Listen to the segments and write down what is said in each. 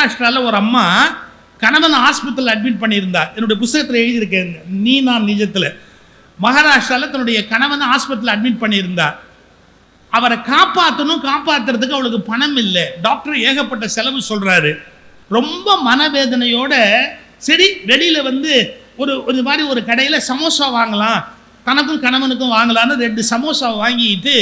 மகாராஷ்டிராவில் ஒரு அம்மா கணவன் ஆஸ்பத்திரியில் அட்மிட் பண்ணியிருந்தா. என்னுடைய புஸ்தகத்தில் எழுதியிருக்கேன். நீ நான் நிஜத்தில். மகாராஷ்டிரால தன்னுடைய கணவன் ஆஸ்பத்திரியில் அட்மிட் பண்ணியிருந்தா. அவரை காப்பாற்றணும் காப்பாத்துறதுக்கு அவளுக்கு பணம் இல்லை. டாக்டர் ஏகப்பட்ட செலவு சொல்றாரு. ரொம்ப மனவேதனையோட சரி வெளியில வந்து ஒரு ஒரு மாதிரி ஒரு கடையில சமோசா வாங்கலாம். தனக்கும் கணவனுக்கும் வாங்கலாம்னு ரெண்டு சமோசாவை வாங்கிட்டு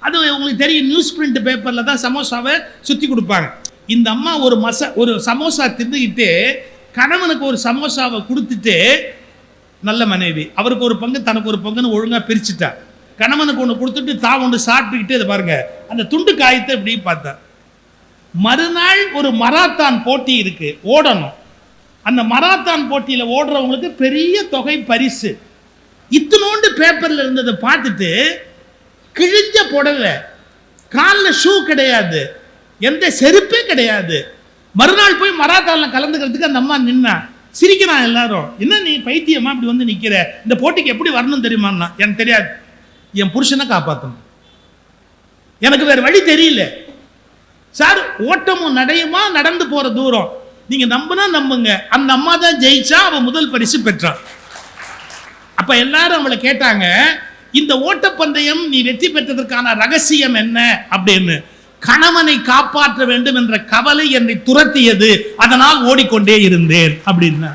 அது உங்களுக்கு தெரியும் நியூஸ் பிரிண்ட் பேப்பர்ல தான் சமோசாவை சுத்தி கொடுப்பாங்க. இந்த அம்மா ஒரு மச ஒரு சமோசா தின்னுக்கிட்டு கணவனுக்கு ஒரு சமோசாவை கொடுத்துட்டு நல்ல மனைவி அவருக்கு ஒரு பங்கு தனக்கு ஒரு பங்குன்னு ஒழுங்கா பிரிச்சுட்டா. கணவனுக்கு ஒன்று கொடுத்துட்டு தான் ஒன்று சாப்பிட்டுக்கிட்டு இதை பாருங்க. அந்த துண்டு காயத்தை இப்படி பார்த்தா. மறுநாள் ஒரு மராத்தான் போட்டி இருக்கு ஓடணும். அந்த மராத்தான் போட்டியில் ஓடுறவங்களுக்கு பெரிய தொகை பரிசு. இத்தினோண்டு பேப்பர்ல இருந்ததை பார்த்துட்டு கிழிஞ்ச புடவை காலில் ஷூ கிடையாது. எந்த செருப்பே கிடையாது. மறுநாள் போய் மராத்தான்ல கலந்துக்கிறதுக்கு அந்த அம்மா நின்னா. சிரிக்கிறான் எல்லாரும். என்ன நீ பைத்தியமா இப்படி வந்து நிக்கிற? இந்த போட்டிக்கு எப்படி வரணும் தெரியுமான்னா? எனக்கு தெரியாது. என் புருஷனை காப்பாற்றணும் எனக்கு வேற வழி தெரியல. சார் ஓட்டமும் நடையுமா? நடந்து போற தூரம். நீங்க நம்புனா நம்புங்க. அந்த அம்மா தான் ஜெயிச்சா அவன் முதல் பரிசு பெற்றான். அப்ப எல்லாரும் அவளை கேட்டாங்க இந்த ஓட்டப்பந்தயம் நீ வெற்றி பெற்றதற்கான ரகசியம் என்ன? அப்படின்னு. கணவனை காப்பாற்ற வேண்டும் என்ற கவலை என்னை துரத்தியது. அதனால் ஓடிக்கொண்டே இருந்தேன். அப்படின்னா